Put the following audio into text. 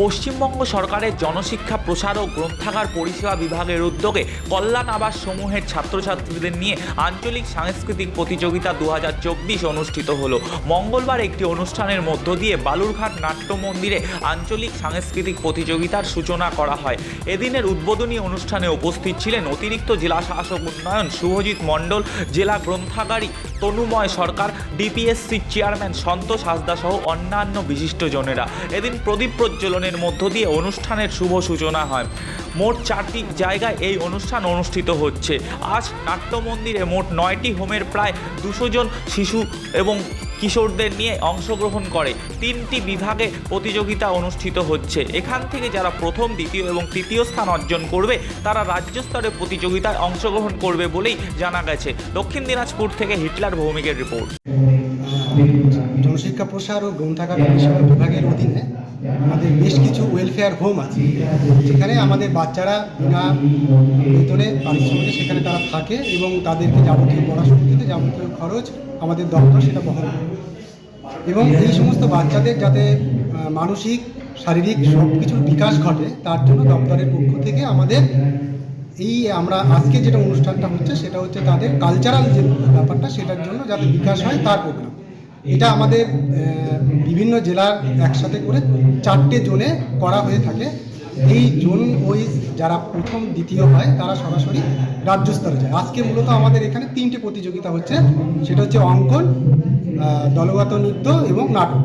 পশ্চিমবঙ্গ সরকারের জনশিক্ষা প্রসার ও গ্রন্থাগার পরিষেবা বিভাগের উদ্যোগে কল্যাণ আবাস সমূহের ছাত্রছাত্রীদের নিয়ে আঞ্চলিক সাংস্কৃতিক প্রতিযোগিতা দু হাজার চব্বিশ অনুষ্ঠিত হলো। মঙ্গলবার একটি অনুষ্ঠানের মধ্য দিয়ে বালুরঘাট নাট্য মন্দিরে আঞ্চলিক সাংস্কৃতিক প্রতিযোগিতার সূচনা করা হয়। এদিনের উদ্বোধনী অনুষ্ঠানে উপস্থিত ছিলেন অতিরিক্ত জেলা শাসক উন্নয়ন শুভজিৎ মণ্ডল, জেলা গ্রন্থাগারী তনুময় সরকার, ডিপিএসসি চেয়ারম্যান সন্তোষ হাসদা সহ অন্যান্য বিশিষ্টজনেরা এদিন প্রদীপ প্রজ্বলনের মধ্য দিয়ে অনুষ্ঠানের শুভ সূচনা হয়। মোট চারটি জায়গায় এই অনুষ্ঠান অনুষ্ঠিত হচ্ছে। আজ নাট্যমন্দিরে মোট নয়টি হোমের প্রায় দুশো জন শিশু এবং কিশোরদের নিয়ে অংশগ্রহণ করে। তিনটি বিভাগে প্রতিযোগিতা অনুষ্ঠিত হচ্ছে। এখান থেকে যারা প্রথম, দ্বিতীয় এবং তৃতীয় স্থান অর্জন করবে, তারা রাজ্য স্তরে প্রতিযোগিতায় অংশগ্রহণ করবে বলেই জানা গেছে। দক্ষিণ দিনাজপুর থেকে হিটলার ভৌমিকের রিপোর্ট। জনশিক্ষা প্রসার ও গ্রন্থাগার পরিষেবা বিভাগের অধীনে আমাদের বেশ কিছু ওয়েলফেয়ার হোম আছে। যেখানে আমাদের বাচ্চারা বিনা বেতনে পারিশ্রমিকে সেখানে তারা থাকে এবং তাদেরকে যাবতীয় পড়াশোনা থেকে যাবতীয় খরচ আমাদের দপ্তর সেটা বহন করে। এবং এই সমস্ত বাচ্চাদের যাতে মানসিক, শারীরিক সব কিছুর বিকাশ ঘটে, তার জন্য দপ্তরের পক্ষ থেকে আমাদের এই আমরা আজকে যেটা অনুষ্ঠানটা হচ্ছে, সেটা হচ্ছে তাদের কালচারাল যে ব্যাপারটা, সেটার জন্য যাতে বিকাশ হয় তার প্রোগ্রাম এটা আমাদের বিভিন্ন জেলার একসাথে করে চারটে জোনে করা হয়ে থাকে। এই জোন ওয়াইজ যারা প্রথম, দ্বিতীয় হয়, তারা সরাসরি রাজ্য স্তরে যায়। আজকে মূলত আমাদের এখানে তিনটে প্রতিযোগিতা হচ্ছে। সেটা হচ্ছে অঙ্কন দলগত নৃত্য এবং নাটক।